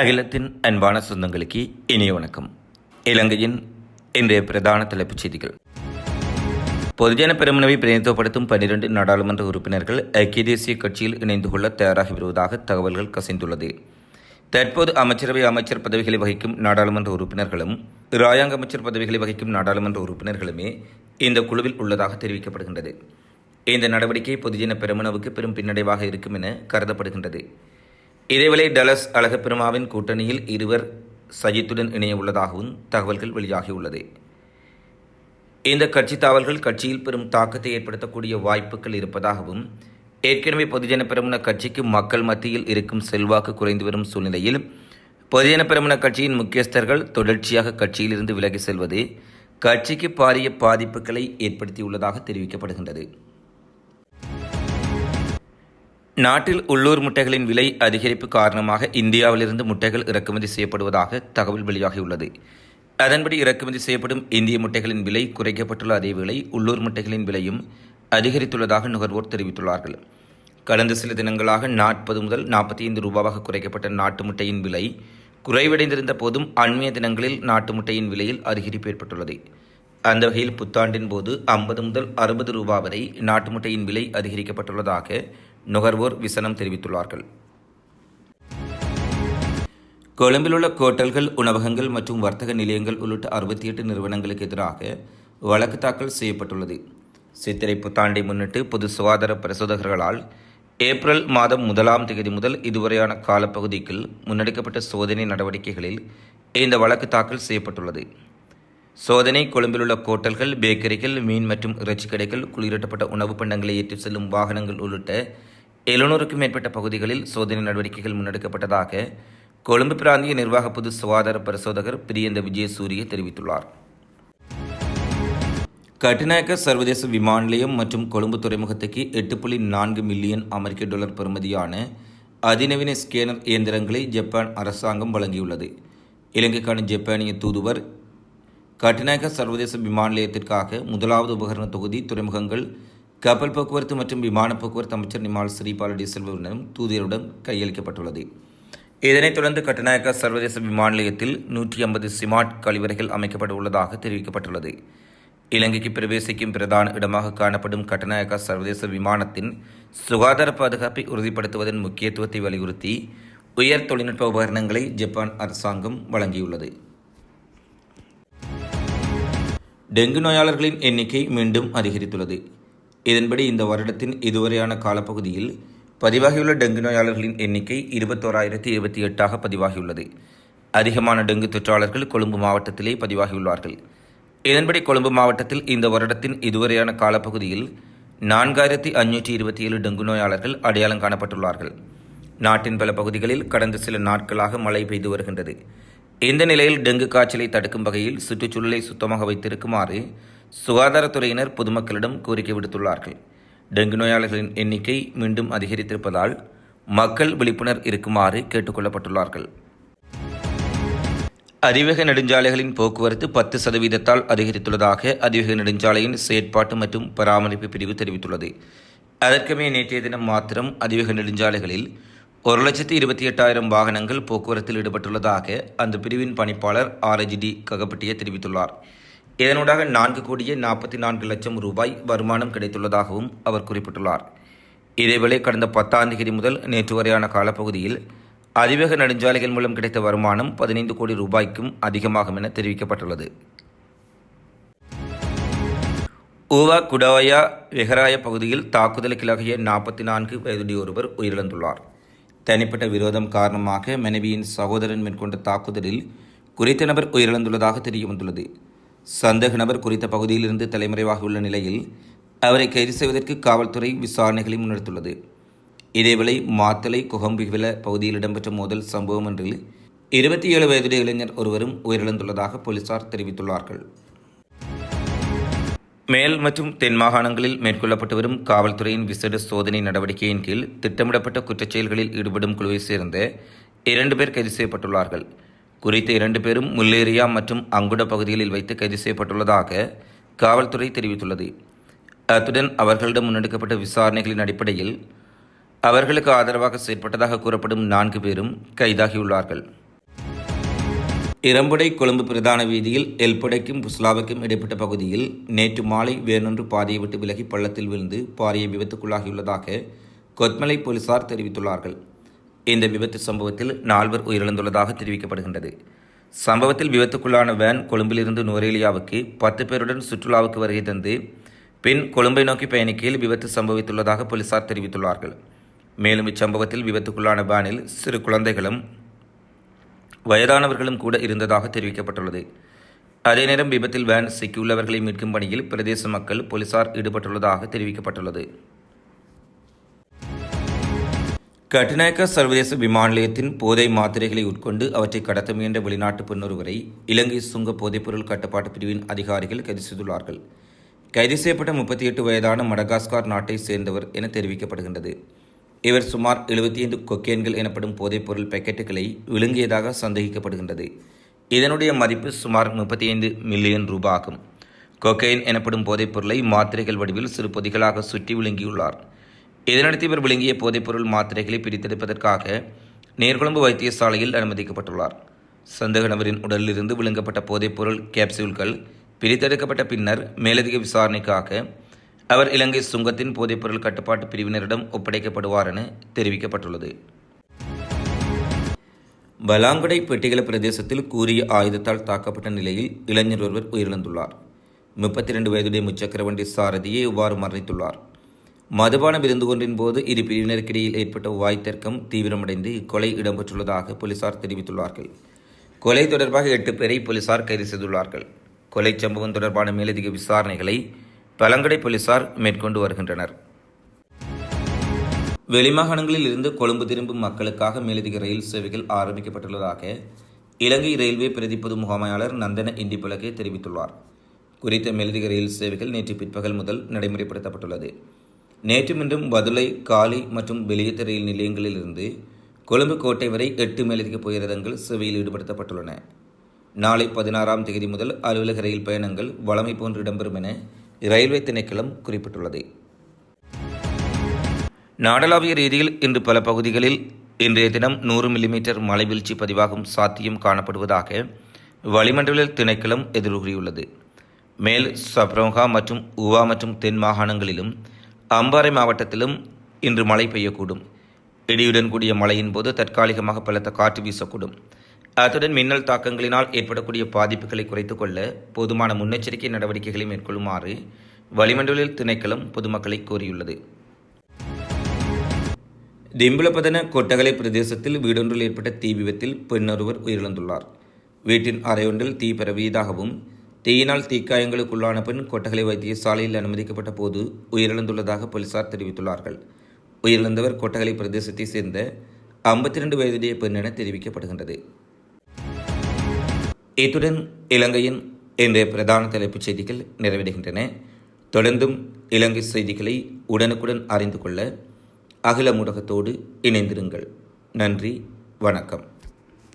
அகிலத்தின் அன்பான சொந்தங்களுக்கு இனிய வணக்கம். இலங்கையின் இன்றைய பிரதான தலைப்புச் செய்திகள். பொதுஜன பெருமனவை பிரதிநிதித்துவப்படுத்தும் பன்னிரண்டு நாடாளுமன்ற உறுப்பினர்கள் ஐக்கிய தேசிய கட்சியில் இணைந்து கொள்ள தயாராகி வருவதாக தகவல்கள் கசிந்துள்ளது. தற்போது அமைச்சரவை அமைச்சர் பதவிகளை வகிக்கும் நாடாளுமன்ற உறுப்பினர்களும் இராயாங்க அமைச்சர் பதவிகளை வகிக்கும் நாடாளுமன்ற உறுப்பினர்களுமே இந்த குழுவில் உள்ளதாக தெரிவிக்கப்படுகின்றது. இந்த நடவடிக்கை பொதுஜன பெருமனவுக்கு பெரும் பின்னடைவாக இருக்கும் என கருதப்படுகின்றது. இதேவேளை டலஸ் அழகப்பெருமாவின் கூட்டணியில் இருவர் சஜித்துடன் இணைய உள்ளதாகவும் தகவல்கள் வெளியாகியுள்ளது. இந்த கட்சி தாவல்கள் கட்சியில் பெரும் தாக்கத்தை ஏற்படுத்தக்கூடிய வாய்ப்புகள் இருப்பதாகவும் ஏற்கனவே பொதுஜன பெருமன கட்சிக்கு மக்கள் மத்தியில் இருக்கும் செல்வாக்கு குறைந்து வரும் சூழ்நிலையில் பொதுஜன பெருமன கட்சியின் முக்கியஸ்தர்கள் தொடர்ச்சியாக கட்சியிலிருந்து விலகி செல்வது கட்சிக்கு பாரிய பாதிப்புகளை ஏற்படுத்தியுள்ளதாக தெரிவிக்கப்படுகின்றது. நாட்டில் உள்ளூர் முட்டைகளின் விலை அதிகரிப்பு காரணமாக இந்தியாவிலிருந்து முட்டைகள் இறக்குமதி செய்யப்படுவதாக தகவல் வெளியாகியுள்ளது. அதன்படி இறக்குமதி செய்யப்படும் இந்திய முட்டைகளின் விலை குறைக்கப்பட்டுள்ள அதே விலை உள்ளூர் முட்டைகளின் விலையும் அதிகரித்துள்ளதாக நுகர்வோர் தெரிவித்துள்ளார்கள். கடந்த சில தினங்களாக நாற்பது முதல் நாற்பத்தி ஐந்து ரூபாவாக குறைக்கப்பட்ட நாட்டு முட்டையின் விலை குறைவடைந்திருந்த போதும் அண்மைய தினங்களில் நாட்டு முட்டையின் விலையில் அதிகரிப்பு ஏற்பட்டுள்ளது. அந்த வகையில் புத்தாண்டின் போது ஐம்பது முதல் அறுபது ரூபா வரை நாட்டு முட்டையின் விலை அதிகரிக்கப்பட்டுள்ளதாக நுகர்வோர் விசனம் தெரிவித்துள்ளார்கள். கொழும்பில் உள்ள கோட்டல்கள் உணவகங்கள் மற்றும் வர்த்தக நிலையங்கள் உள்ளிட்ட அறுபத்தி எட்டு நிறுவனங்களுக்கு எதிராக வழக்கு தாக்கல் செய்யப்பட்டுள்ளது. சித்திரை புத்தாண்டை முன்னிட்டு பொது சுகாதார பரிசோதகர்களால் ஏப்ரல் மாதம் முதலாம் தேதி முதல் இதுவரையான காலப்பகுதிக்குள் முன்னெடுக்கப்பட்ட சோதனை நடவடிக்கைகளில் இந்த வழக்கு தாக்கல் செய்யப்பட்டுள்ளது. சோதனை கொழும்பிலுள்ள கோட்டல்கள் பேக்கரிகள் மீன் மற்றும் இறைச்சி கடைகள் குளிரூட்டப்பட்ட உணவுப் பண்டங்களை ஏற்றிச் செல்லும் வாகனங்கள் உள்ளிட்ட எழுநூறுக்கும் மேற்பட்ட பகுதிகளில் சோதனை நடவடிக்கைகள் முன்னெடுக்கப்பட்டதாக கொழும்பு பிராந்திய நிர்வாக பொது சுகாதார பரிசோதகர் பிரியந்த விஜயசூரிய தெரிவித்துள்ளார். கட்டுநாயக்க சர்வதேச விமான நிலையம் மற்றும் கொழும்பு துறைமுகத்துக்கு எட்டு புள்ளி நான்கு மில்லியன் அமெரிக்க டாலர் பெறுமதியான அதிநவீன ஸ்கேனர் இயந்திரங்களை ஜப்பான் அரசாங்கம் வழங்கியுள்ளது. இலங்கைக்கான ஜப்பானிய தூதுவர் கட்டுநாயக்க சர்வதேச விமான நிலையத்திற்காக முதலாவது உபகரண தொகுதி துறைமுகங்கள் கப்பல் போக்குவரத்து மற்றும் விமான போக்குவரத்து அமைச்சர் நிமால் ஸ்ரீபாலடி டி தூதியருடன் கையளிக்கப்பட்டுள்ளது. இதனைத் தொடர்ந்து கட்டநாயக்கா சர்வதேச விமான நிலையத்தில் நூற்றி ஐம்பது சிமாட் கழிவறைகள் அமைக்கப்பட உள்ளதாக தெரிவிக்கப்பட்டுள்ளது. இலங்கைக்கு பிரவேசிக்கும் பிரதான இடமாக காணப்படும் கட்டநாயக்கா சர்வதேச விமானத்தின் சுகாதார பாதுகாப்பை உறுதிப்படுத்துவதன் முக்கியத்துவத்தை வலியுறுத்தி உயர் தொழில்நுட்ப உபகரணங்களை ஜப்பான் அரசாங்கம் வழங்கியுள்ளது. டெங்கு நோயாளர்களின் எண்ணிக்கை மீண்டும் அதிகரித்துள்ளது. இதன்படி இந்த வருடத்தின் இதுவரையான காலப்பகுதியில் பதிவாகியுள்ள டெங்கு நோயாளர்களின் எண்ணிக்கை இருபத்தோராயிரத்தி இருபத்தி எட்டாக பதிவாகியுள்ளது. அதிகமான டெங்கு தொற்றாளர்கள் கொழும்பு மாவட்டத்திலே பதிவாகியுள்ளார்கள். இதன்படி கொழும்பு மாவட்டத்தில் இந்த வருடத்தின் இதுவரையான காலப்பகுதியில் நான்காயிரத்தி அஞ்சூற்றி இருபத்தி ஏழு டெங்கு நோயாளர்கள் அடையாளம் காணப்பட்டுள்ளார்கள். நாட்டின் பல பகுதிகளில் கடந்த சில நாட்களாக மழை பெய்து வருகின்றது. இந்த நிலையில் டெங்கு காய்ச்சலை தடுக்கும் வகையில் சுற்றுச்சூழலை சுத்தமாக வைத்திருக்குமாறு சுகாதாரத்துறையினர் பொதுமக்களிடம் கோரிக்கை விடுத்துள்ளார்கள். டெங்கு நோயாளர்களின் எண்ணிக்கை மீண்டும் அதிகரித்திருப்பதால் மக்கள் விழிப்புணர் இருக்குமாறு கேட்டுக்கொள்ளப்பட்டுள்ளார்கள். அதிவேக நெடுஞ்சாலைகளின் போக்குவரத்து பத்து சதவீதத்தால் அதிகரித்துள்ளதாக அதிவேக நெடுஞ்சாலையின் செயற்பாட்டு மற்றும் பராமரிப்பு பிரிவு தெரிவித்துள்ளது. அதற்குமே நேற்றைய தினம் மாத்திரம் அதிவேக நெடுஞ்சாலைகளில் ஒரு லட்சத்தி இருபத்தி எட்டாயிரம் வாகனங்கள் போக்குவரத்தில் ஈடுபட்டுள்ளதாக அந்த பிரிவின் பணிப்பாளர் ஆர்எஜிடி ககப்பட்டிய தெரிவித்துள்ளார். இதனூடாக நான்கு கோடியே நாற்பத்தி நான்கு லட்சம் ரூபாய் வருமானம் கிடைத்துள்ளதாகவும் அவர் குறிப்பிட்டுள்ளார். இதேவேளை கடந்த பத்தாம் தேதி முதல் நேற்று வரையான காலப்பகுதியில் அதிவேக நெடுஞ்சாலைகள் மூலம் கிடைத்த வருமானம் பதினைந்து கோடி ரூபாய்க்கும் அதிகமாகும் என தெரிவிக்கப்பட்டுள்ளது. ஊவா குடாயா வெஹராய பகுதியில் தாக்குதலுக்கிழகிய நாற்பத்தி நான்கு வயதுடைய ஒருவர் உயிரிழந்துள்ளார். தனிப்பட்ட விரோதம் காரணமாக மனைவியின் சகோதரன் மேற்கொண்ட தாக்குதலில் குறித்த நபர் உயிரிழந்துள்ளதாக தெரிய வந்துள்ளது. சந்தேக நபர் குறித்த பகுதியிலிருந்து தலைமறைவாக உள்ள நிலையில் அவரை கைது செய்வதற்கு காவல்துறை விசாரணைகளை முன்னெடுத்துள்ளது. இதேவேளை மாத்தலை குகம்பிவில பகுதியில் இடம்பெற்ற மோதல் சம்பவம் ஒன்றில் இருபத்தி ஏழு வயதுடைய இளைஞர் ஒருவரும் உயிரிழந்துள்ளதாக போலீசார் தெரிவித்துள்ளார்கள். மேல் மற்றும் தென் மாகாணங்களில் மேற்கொள்ளப்பட்டு வரும் காவல்துறையின் விசேட சோதனை நடவடிக்கையின் கீழ் திட்டமிடப்பட்ட குற்றச்செயல்களில் ஈடுபடும் குழுவை சேர்ந்த இரண்டு பேர் கைது செய்யப்பட்டுள்ளார்கள். குறித்த இரண்டு பேரும் முல்லேரியா மற்றும் அங்குட பகுதிகளில் வைத்து கைது செய்யப்பட்டுள்ளதாக காவல்துறை தெரிவித்துள்ளது. அத்துடன் அவர்களிடம் முன்னெடுக்கப்பட்ட விசாரணைகளின் அடிப்படையில் அவர்களுக்கு ஆதரவாக செயற்பட்டதாக கூறப்படும் நான்கு பேரும் கைதாகியுள்ளார்கள். இரம்படை கொழும்பு பிரதான வீதியில் எல்படைக்கும் புஸ்லாவுக்கும் இடைப்பட்ட பகுதியில் நேற்று மாலை வேறொன்று பாதையை விட்டு விலகி பள்ளத்தில் விழுந்து பாரிய விபத்துக்குள்ளாகியுள்ளதாக கொத்மலை போலீசார் தெரிவித்துள்ளார்கள். இந்த விபத்து சம்பவத்தில் நால்வர் உயிரிழந்துள்ளதாக தெரிவிக்கப்படுகின்றது. சம்பவத்தில் விபத்துக்குள்ளான வேன் கொழும்பிலிருந்து நுவரேலியாவுக்கு பத்து பேருடன் சுற்றுலாவுக்கு வருகை தந்து பின் கொழும்பை நோக்கி பயணிக்கையில் விபத்து சம்பவித்துள்ளதாக போலீசார் தெரிவித்துள்ளார்கள். மேலும் இச்சம்பவத்தில் விபத்துக்குள்ளான வேனில் சிறு குழந்தைகளும் வயதானவர்களும் கூட இருந்ததாக தெரிவிக்கப்பட்டுள்ளது. அதே நேரம் விபத்தில் வேன் சிக்கியுள்ளவர்களை மீட்கும் பணியில் பிரதேச மக்கள் போலீசார் ஈடுபட்டுள்ளதாக தெரிவிக்கப்பட்டுள்ளது. கட்டுநாயக்க சர்வதேச விமான நிலையத்தின் போதை மாத்திரைகளை உட்கொண்டு அவற்றை கடத்த முயன்ற வெளிநாட்டு பெண்ணொருவரை இலங்கை சுங்க போதைப்பொருள் கட்டுப்பாட்டு பிரிவின் அதிகாரிகள் கைது செய்துள்ளார்கள். கைது செய்யப்பட்ட முப்பத்தி எட்டு வயதான மடகாஸ்கார் நாட்டை சேர்ந்தவர் என தெரிவிக்கப்படுகின்றது. இவர் சுமார் எழுபத்தி ஐந்து கொக்கேன்கள் எனப்படும் போதைப்பொருள் பேக்கெட்டுகளை விழுங்கியதாக சந்தேகிக்கப்படுகின்றது. இதனுடைய மதிப்பு சுமார் முப்பத்தி ஐந்து மில்லியன் ரூபாய் ஆகும் கொக்கைன் எனப்படும் போதைப்பொருளை மாத்திரைகள் வடிவில் சிறு பொதிகளாக சுற்றி விழுங்கியுள்ளார். இதனடுத்து இவர் விழுங்கிய போதைப்பொருள் மாத்திரைகளை பிரித்தெடுப்பதற்காக நேர்கொழும்பு வைத்தியசாலையில் அனுமதிக்கப்பட்டுள்ளார். சந்தேக நபரின் உடலிலிருந்து விழுங்கப்பட்ட போதைப்பொருள் கேப்சூல்கள் பிரித்தெடுக்கப்பட்ட பின்னர் மேலதிக விசாரணைக்காக அவர் இலங்கை சுங்கத்தின் போதைப்பொருள் கட்டுப்பாட்டு பிரிவினரிடம் ஒப்படைக்கப்படுவார் என தெரிவிக்கப்பட்டுள்ளது. பலாங்குடை பெட்டிகள பிரதேசத்தில் கூறிய ஆயுதத்தால் தாக்கப்பட்ட நிலையில் இளைஞர் ஒருவர் உயிரிழந்துள்ளார். முப்பத்தி இரண்டு வயதுடைய முச்சக்கரவண்டி சாரதியை இவ்வாறு மரணித்துள்ளார். மதுபான விருந்து ஒன்றின் போது இரு பிரிவினருக்கிடையில் ஏற்பட்ட வாய்த்தர்க்கம் தீவிரமடைந்து இக்கொலை இடம்பெற்றுள்ளதாக போலீசார் தெரிவித்துள்ளார்கள். கொலை தொடர்பாக எட்டு பேரை போலீசார் கைது செய்துள்ளார்கள். கொலை சம்பவம் தொடர்பான மேலதிக விசாரணைகளை பழங்கடை போலீசார் மேற்கொண்டு வருகின்றனர். வெளிமாகாணங்களில் இருந்து கொழும்பு திரும்பும் மக்களுக்காக மேலதிக ரயில் சேவைகள் ஆரம்பிக்கப்பட்டுள்ளதாக இலங்கை ரயில்வே பிரதிப்பொது முகாமையாளர் நந்தன இண்டிபுலகே தெரிவித்துள்ளார். குறித்த மேலதிக ரயில் சேவைகள் நேற்று பிற்பகல் முதல் நடைமுறைப்படுத்தப்பட்டுள்ளது. நேற்று மீண்டும் பதுளை காலி மற்றும் வெளியேற்ற ரயில் நிலையங்களிலிருந்து கொழும்பு கோட்டை வரை எட்டு மேலதிக புயரதங்கள் சேவையில் ஈடுபடுத்தப்பட்டுள்ளன. நாளை பதினாறாம் தேதி முதல் அலுவலக ரயில் பயணங்கள் வளமை போன்று இடம்பெறும் என ரயில்வே திணைக்களம் குறிப்பிட்டுள்ளது. நாடளாவிய ரீதியில் இன்று பல பகுதிகளில் இன்றைய தினம் நூறு மில்லிமீட்டர் மழை வீழ்ச்சி பதிவாகும் சாத்தியம் காணப்படுவதாக வளிமண்டல திணைக்களம் எதிர்கூறியுள்ளது மேல் சப்ரோங்கா மற்றும் உவா மற்றும் தென் மாகாணங்களிலும் அம்பாறை மாவட்டத்திலும் இன்று மழை பெய்யக்கூடும். இடியுடன் கூடிய மழையின் போது தற்காலிகமாக பலத்த காற்று வீசக்கூடும். அத்துடன் மின்னல் தாக்கங்களினால் ஏற்படக்கூடிய பாதிப்புகளை குறைத்து கொள்ள போதுமான முன்னெச்சரிக்கை நடவடிக்கைகளை மேற்கொள்ளுமாறு வளிமண்டலில் திணைக்களம் பொதுமக்களை கோரியுள்ளது. திம்புலப்பதன கொட்டகலை பிரதேசத்தில் வீடொன்றில் ஏற்பட்ட தீ விபத்தில் பெண்ணொருவர் உயிரிழந்துள்ளார். வீட்டின் அறையொன்றில் தீ பரவியதாகவும் தீயினால் தீக்காயங்களுக்குள்ளான பெண் கொட்டகலை வைத்தியசாலையில் அனுமதிக்கப்பட்ட போது உயிரிழந்துள்ளதாக போலீசார் தெரிவித்துள்ளார்கள். உயிரிழந்தவர் கொட்டகலை பிரதேசத்தை சேர்ந்த ஐம்பத்தி ரெண்டு வயதுடைய பெண் என தெரிவிக்கப்படுகின்றது. இத்துடன் இலங்கையின் இன்றைய பிரதான தலைப்புச் செய்திகள் நிறைவடைகின்றன. தொடர்ந்தும் இலங்கை செய்திகளை உடனுக்குடன் அறிந்து கொள்ள அகில ஊடகத்தோடு இணைந்திருங்கள். நன்றி வணக்கம்.